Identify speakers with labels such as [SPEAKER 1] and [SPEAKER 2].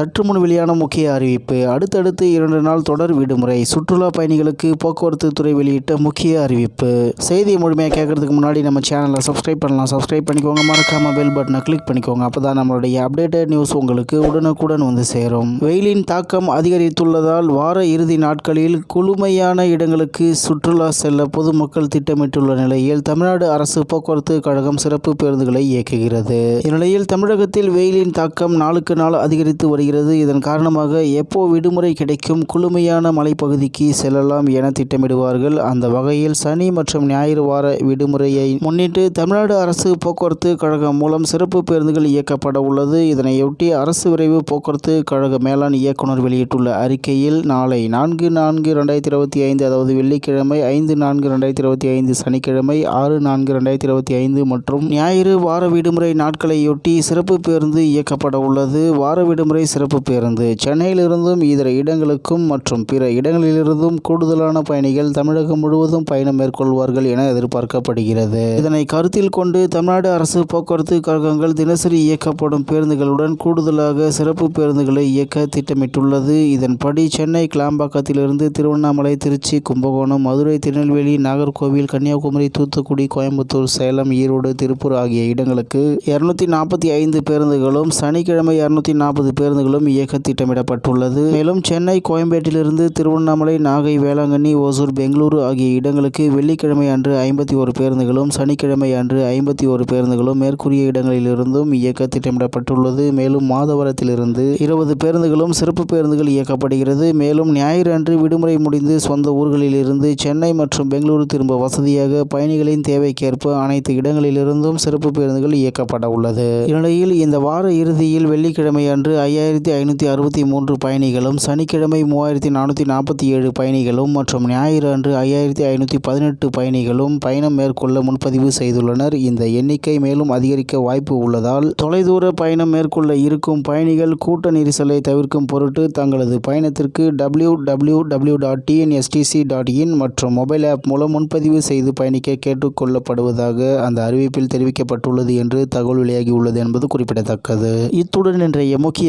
[SPEAKER 1] சற்று முன் வெளியான முக்கிய அறிவிப்பு. அடுத்தடுத்து இரண்டு நாள் தொடர் விடுமுறை. சுற்றுலா பயணிகளுக்கு போக்குவரத்து துறை வெளியிட்ட முக்கிய அறிவிப்பு. செய்தியை முழுமையாக கேட்கறதுக்கு முன்னாடி நம்ம சேனலை சப்ஸ்கிரைப் பண்ணலாம். சப்ஸ்கிரைப் பண்ணிக்கோங்க. மறக்காம பெல் பட்டனை கிளிக் பண்ணிக்கோங்க. அப்பதான் நம்மளுடைய அப்டேட்டட் நியூஸ் உங்களுக்கு உடனுக்குடன் வந்து சேரும். வெயிலின் தாக்கம் அதிகரித்துள்ளதால் வார இறுதி நாட்களில் குளுமையான இடங்களுக்கு சுற்றுலா செல்ல பொதுமக்கள் திட்டமிட்டுள்ள நிலையில் தமிழ்நாடு அரசு போக்குவரத்து கழகம் சிறப்பு பேருந்துகளை இயக்குகிறது. இந்நிலையில் தமிழகத்தில் வெயிலின் தாக்கம் நாளுக்கு நாள் அதிகரித்து வருகிறது. இதன் காரணமாக எப்போ விடுமுறை கிடைக்கும் குளுமையான மலைப்பகுதிக்கு செல்லலாம் என திட்டமிடுவார்கள். அந்த வகையில் சனி மற்றும் ஞாயிறு வார விடுமுறையை முன்னிட்டு தமிழ்நாடு அரசு போக்குவரத்து கழகம் மூலம் சிறப்பு பேருந்துகள் இயக்கப்பட உள்ளது. இதனையொட்டி அரசு விரைவு போக்குவரத்து கழக மேலாண் இயக்குனர் வெளியிட்டுள்ள அறிக்கையில் நாளை நான்கு நான்கு ரெண்டாயிரத்தி இருபத்தி ஐந்து அதாவது வெள்ளிக்கிழமை ஐந்து நான்கு ரெண்டாயிரத்தி இருபத்தி ஐந்து சனிக்கிழமை ஆறு நான்கு ரெண்டாயிரத்தி இருபத்தி ஐந்து மற்றும் ஞாயிறு வார விடுமுறை நாட்களையொட்டி சிறப்பு பேருந்து இயக்கப்பட உள்ளது. வார விடுமுறை சிறப்பு பேருந்து. சென்னையிலிருந்தும் இதர இடங்களுக்கும் மற்றும் பிற இடங்களிலிருந்தும் கூடுதலான பயணிகள் தமிழகம் முழுவதும் பயணம் மேற்கொள்வார்கள் என எதிர்பார்க்கப்படுகிறது. இதனை கருத்தில் கொண்டு தமிழ்நாடு அரசு போக்குவரத்து கழகங்கள் தினசரி இயக்கப்படும் பேருந்துகளுடன் கூடுதலாக சிறப்பு பேருந்துகளை இயக்க திட்டமிட்டுள்ளது. இதன்படி சென்னை கிளாம்பாக்கத்திலிருந்து திருவண்ணாமலை திருச்சி கும்பகோணம் மதுரை திருநெல்வேலி நாகர்கோவில் கன்னியாகுமரி தூத்துக்குடி கோயம்புத்தூர் சேலம் ஈரோடு திருப்பூர் ஆகிய இடங்களுக்கு இருநூத்தி நாற்பத்தி ஐந்து பேருந்துகளும் சனிக்கிழமை இருநூத்தி நாற்பது பேருந்து பேருந்துகளும் இயக்க திட்டமிடப்பட்டுள்ளது. மேலும் சென்னை கோயம்பேட்டிலிருந்து திருவண்ணாமலை நாகை வேளாங்கண்ணி ஓசூர் பெங்களூரு ஆகிய இடங்களுக்கு வெள்ளிக்கிழமை அன்று ஐம்பத்தி ஒரு பேருந்துகளும் சனிக்கிழமை அன்று ஐம்பத்தி ஒரு பேருந்துகளும் மேற்கூறிய இடங்களிலிருந்தும் இயக்க திட்டமிடப்பட்டுள்ளது. மேலும் மாதவரத்திலிருந்து இருபது பேருந்துகளும் சிறப்பு பேருந்துகள் இயக்கப்படுகிறது. மேலும் ஞாயிறு அன்று விடுமுறை முடிந்து சொந்த ஊர்களிலிருந்து சென்னை மற்றும் பெங்களூரு திரும்ப வசதியாக பயணிகளின் தேவைக்கேற்ப அனைத்து இடங்களிலிருந்தும் சிறப்பு பேருந்துகள் இயக்கப்பட உள்ளது இந்நிலையில் இந்த வார இறுதியில் வெள்ளிக்கிழமை அன்று ஐயாயிரத்தி ஐநூற்றி அறுபத்தி மூன்று பயணிகளும் சனிக்கிழமை மூவாயிரத்தி நானூற்றி நாற்பத்தி ஏழு பயணிகளும் மற்றும் ஞாயிறு அன்று ஐயாயிரத்தி ஐநூற்றி பதினெட்டு பயணிகளும் பயணம் மேற்கொள்ள முன்பதிவு செய்துள்ளனர். இந்த எண்ணிக்கை மேலும் அதிகரிக்க வாய்ப்பு உள்ளதால் தொலைதூர பயணம் மேற்கொள்ள இருக்கும் பயணிகள் கூட்ட நெரிசலை தவிர்க்கும் பொருட்டு தங்களது பயணத்திற்கு W W W dot TNSTC dot in மற்றும் மொபைல் ஆப் மூலம் முன்பதிவு செய்து பயணிக்க கேட்டுக்கொள்ளப்படுவதாக அந்த அறிவிப்பில் தெரிவிக்கப்பட்டுள்ளது என்று தகவல் வெளியாகியுள்ளது என்பது குறிப்பிடத்தக்கது. இத்துடன் இன்றைய முக்கிய